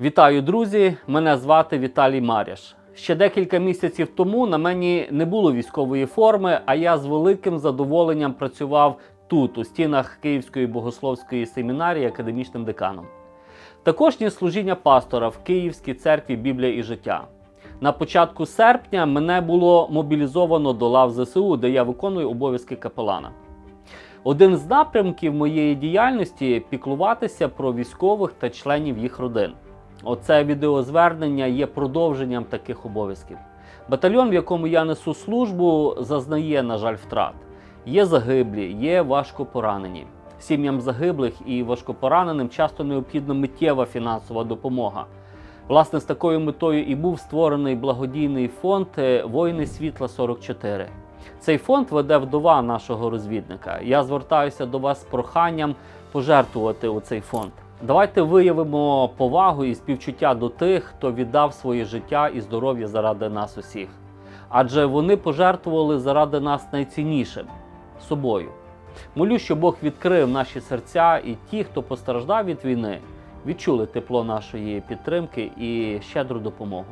Вітаю, друзі! Мене звати Віталій Маряш. Ще декілька місяців тому на мені не було військової форми, а я з великим задоволенням працював тут, у стінах Київської богословської семінарії академічним деканом. Також ніс служіння пастора в Київській церкві Біблія і життя. На початку серпня мене було мобілізовано до лав ЗСУ, де я виконую обов'язки капелана. Один з напрямків моєї діяльності піклуватися про військових та членів їх родин. Оце відеозвернення є продовженням таких обов'язків. Батальйон, в якому я несу службу, зазнає, на жаль, втрат. Є загиблі, є важко поранені. Сім'ям загиблих і важкопораненим часто необхідна миттєва фінансова допомога. Власне, з такою метою і був створений благодійний фонд е, Воїни Світла 44. Цей фонд веде вдова нашого розвідника. Я звертаюся до вас з проханням пожертвувати у цей фонд. Давайте виявимо повагу і співчуття до тих, хто віддав своє життя і здоров'я заради нас усіх. Адже вони пожертвували заради нас найціннішим собою. Молю, щоб Бог відкрив наші серця, і ті, хто постраждав від війни, відчули тепло нашої підтримки і щедру допомогу.